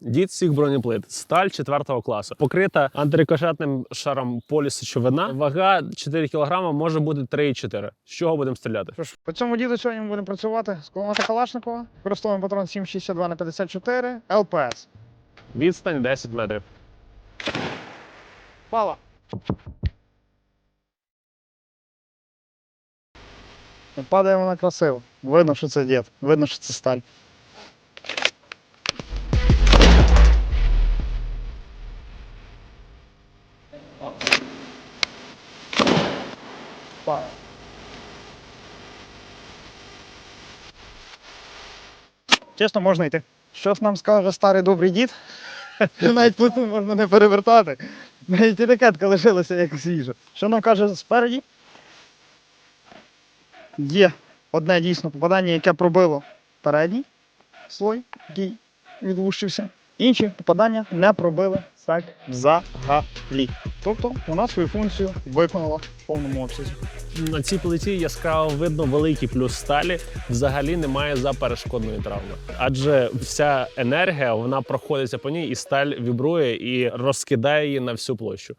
Дід всіх бронеплит, сталь 4 класу, покрита антирикошетним шаром полісечовина. Вага 4 кг може бути 3,4. З чого будемо стріляти? Що ж, по цьому діду сьогодні ми будемо працювати з кулемета Калашникова. Використовуємо патрон 7,62 на 54 ЛПС. Відстань 10 метрів. Пала. Падає вона красиво. Видно, що це дід. Видно, що це сталь. Пала. Чесно, можна йти. Що ж нам скаже старий добрий дід? Навіть плиту можна не перевертати. Навіть і ракетка лишилася як свіжа. Що нам каже спереді? Є одне дійсно попадання, яке пробило передній слой, який відлущився. Інші попадання не пробили так взагалі. Тобто вона свою функцію виконала в повному обсязі. На цій плиті яскраво видно великий плюс сталі. Взагалі немає заперешкодної травми, адже вся енергія вона проходиться по ній, і сталь вібрує і розкидає її на всю площу.